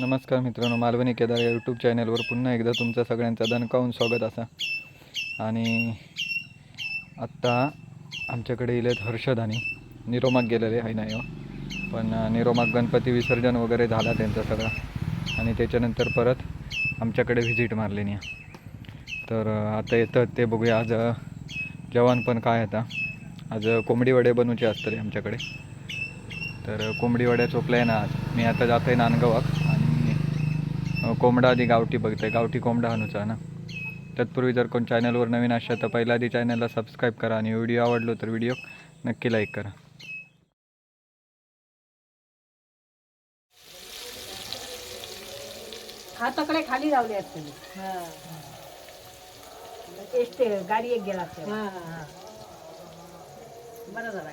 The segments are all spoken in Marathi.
नमस्कार मित्रांनो मालवणी केदार या यूट्यूब चॅनलवर पुन्हा एकदा तुमचं सगळ्यांचं दणकावून स्वागत असा. आणि आत्ता आमच्याकडे इलेत हर्षद आणि निरोमाग गेलेले आहे नाही हो. पण निरोमाग गणपती विसर्जन वगैरे झाला त्यांचा सगळा. आणि त्याच्यानंतर परत आमच्याकडे व्हिजिट मारली नाही तर आता येतं ते बघूया. आज जवान जेवण पण काय आता? आज कोंबडी वडे बनवूचे असतात रे आमच्याकडे. तर कोंबडी वड्याचा प्लॅन आज. मी आता जात आहे नांदगावाक कोंबडा आधी गावठी बघतोय गावठी कोंबडा हाणूचा ना. तत्पूर्वी जर कोण चॅनलवर नवीन असेल तर पहिल्या आधी चॅनलला सबस्क्राईब करा आणि व्हिडिओ आवडलो तर व्हिडिओ नक्की लाईक करा. हाताकडे खाली लावले असते गाडी एक गेला बरं झालं.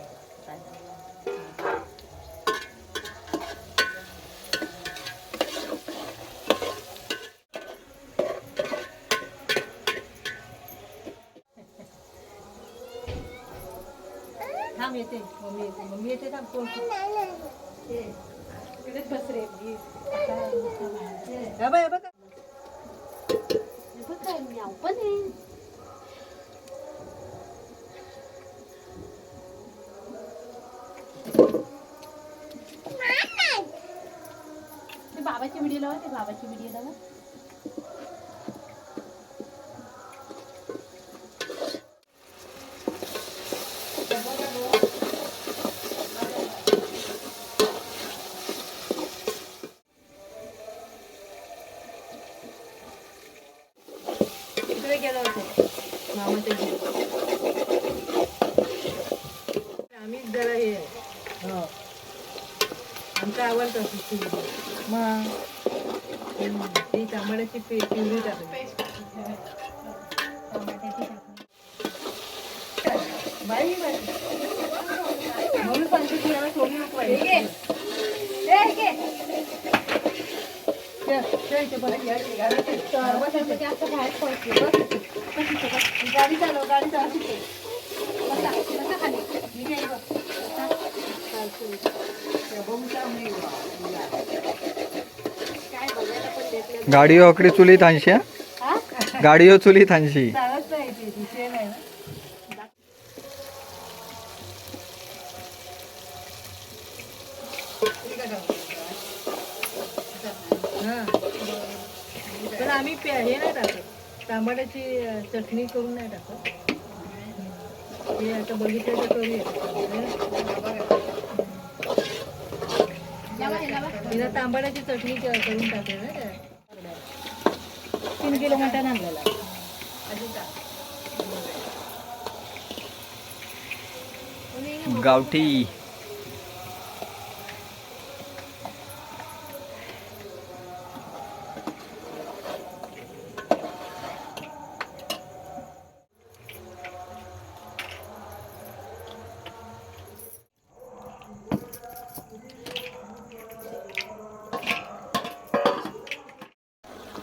थांब येते मम्मी येते मम्मी येते थांब कोण ये. इकडेच बस रे मी हे बघ, हे बघ. हे बघ काय म्याव पण आहे. ते बाबाची व्हिडिओ लावा ते बाबाची व्हिडिओ लावा इकडे गेलो होतो. मामाच्या घरी. आम्हीच जरा हे हो. आमचं आवडतं मग? ती तांबड्याची पे पिवळी टाकली बाई बाई. म्हणून सांगते याला सोडू नको गाडी चालव गाडी चालव तिथे. बसा, बसा खाली. मी. त्या बोमचा मी वा- काय बघायला पण देत नाही. गाडी अकडी चुलीत आणशी हा? हा? गाडी चुलीत आणशी चालत नाही ते, विषय नाही ना. हा. पण आम्ही हे नाही टाकत. टमाट्याची चटणी करून नाही टाकत. हे आता बघितलं तर करूया तिला तांबड्याची चटणी करून टाकेल ना त्या. तीन किलो मटण आणलेला. गावठी.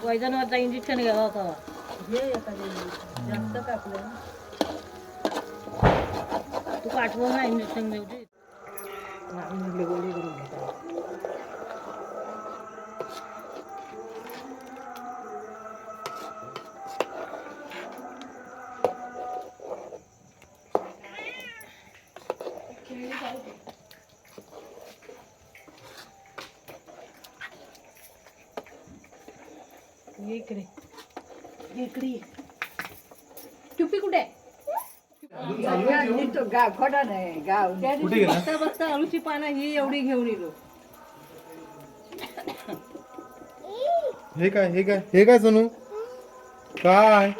वैजनवरचा इंजेक्शन घ्यावा होता. हे एखादं जास्त कापलं तू पाठवून ना इंजेक्शन घेऊची इकडे. ये इकडे कुठे? आहे? गाव खोटा नाही गाव त्या दिवशी बघता बघता अळूची पानं ही एवढी घेऊन येलो. हे काय हे काय हे काय सोनू? काय?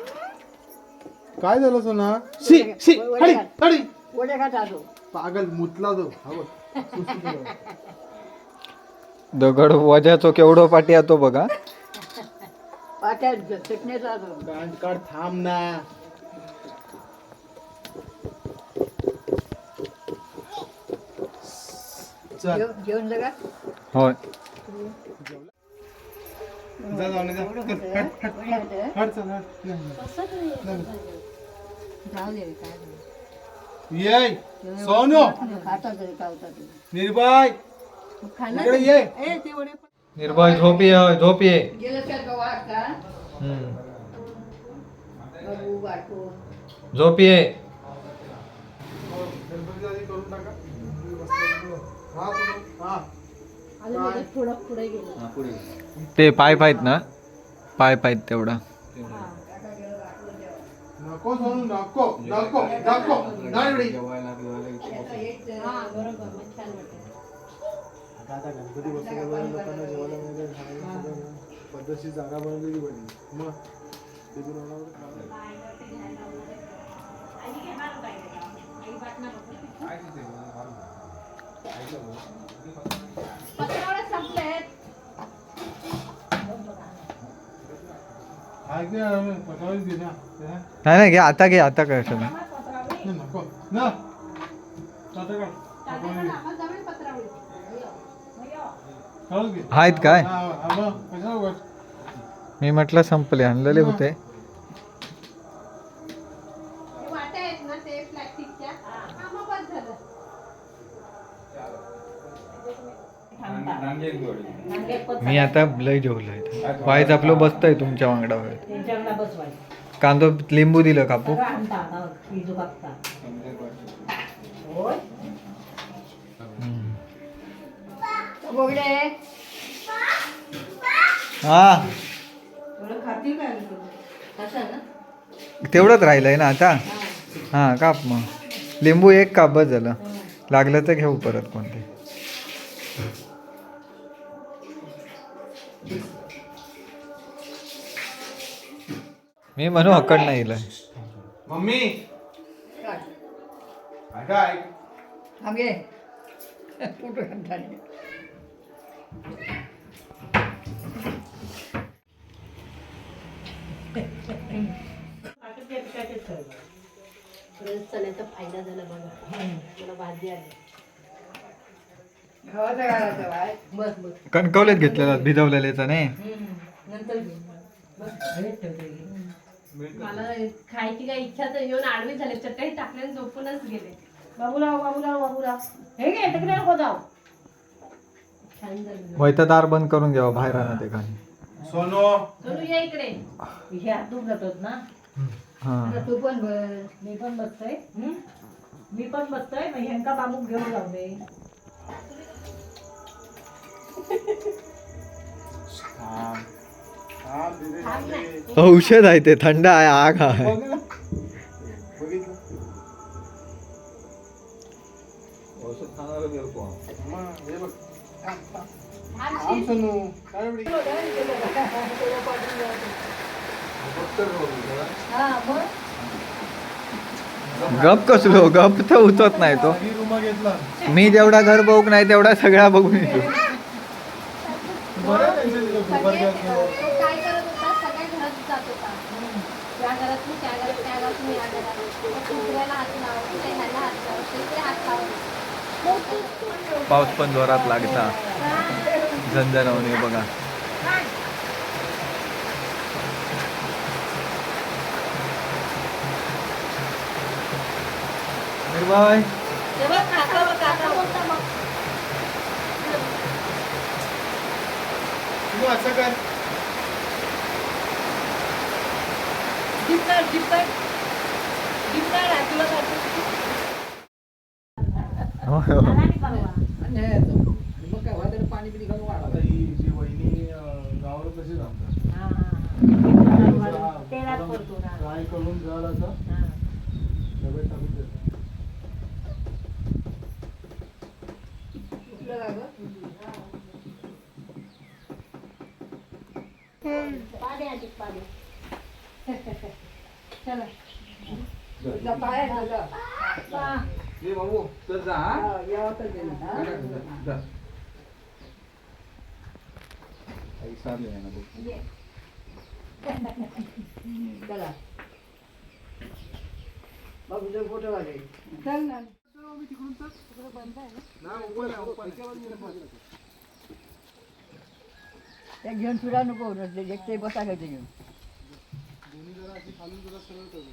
काय झालं सोना? शी शी हडी हडी. वड्या का टाकतो पागल मुतला तो. हा बघ. दगड वजाचो केवढो पाठी येतो बघा. पाट्यात चटण्याचा काढ काढ थांब ना. चल. जेवण जगा होय. जा जाऊन ये, जा चल, हट, हट, हट, चल, हट. नाही, जाऊ दे काय नाही. ये सोनू. निर्भय. खाणार इकडे ये. ए ते वडे पण निर्भय झोप झोप झोप हा हा ते पाईप आहेत ना? पाईप आहेत तेवढा. नको आता आता गणपती बसवल्यावर लोकांना जेवायला मिळतं, खायला मिळतं. पद्धतशीर जागा बनवलेली पाहिजे मग तिथून ना. नाही नाही घे आता घे आता काय नाही, नको. ना. आहेत काय? मी म्हटलं संपले आणलेले होते. हा मी आता लय जेवलोय. वाईच आपलं बसतंय तुमच्या वांगडावर. त्यांच्याकडे बसवायचं. कांदो लिंबू दिलं कापू? हा. थोडं खातील काय कसं ना? तेवढंच राहिलंय ना आता? हा. काप मग. लिंबू एक काप बस झालं. लागलं तर घेऊ परत कोणते. मी म्हणू हक्कड नाही इलं. मम्मी. ऐक. चण्याचा फायदा झाला बघा. मला भाजी आली. बस बस. कणकवलेत घेतलेला भिजवलेले चणे नंतर मला खायची काय इच्छा तर येऊन आडवी झाले चटई टाकल्याने झोपूनच गेले. बाबूराव बाबूराव बाबूराव हे घे तिकडे नको जाऊ. छान झालं बंद करून घ्यावा बाहेर आणा ते खाली. सोनो. सोनू या इकडे. हे आतून जातात ना. हा. तू पण बस मी पण बसतोय. मी पण बसतोय मग ह्यांका बाबू घेऊन जाऊ दे. हा. औषध आहे ते थंड आहे आग आहे. हे थांब सोनू. काय एवढी हा मग गप कसलो गप तर उचत नाही तो. ही मी जेवढा घर बघू नाही तेवढा सगळा बघून येतो. बरं आहे त्यांच्या तिथं कुकर गॅस बोलता मग तू असं कर. मग काय वादळ पाणी बिणी घालून ही. जी वहिनी गावाला राहतात तेलात करतो ना फ्राय करून जर असं पाणी चला. तुझा पाय आहे. ये बाबू चल जा हा. हा, यावं तर दे ना, हा? जा ये. चला. बाबूचा फोटो काढे. चल ना. त्या घेऊन तुला नको एकटे बसा घेऊन दोन्ही जरा अशी खालून जरा सरळ करू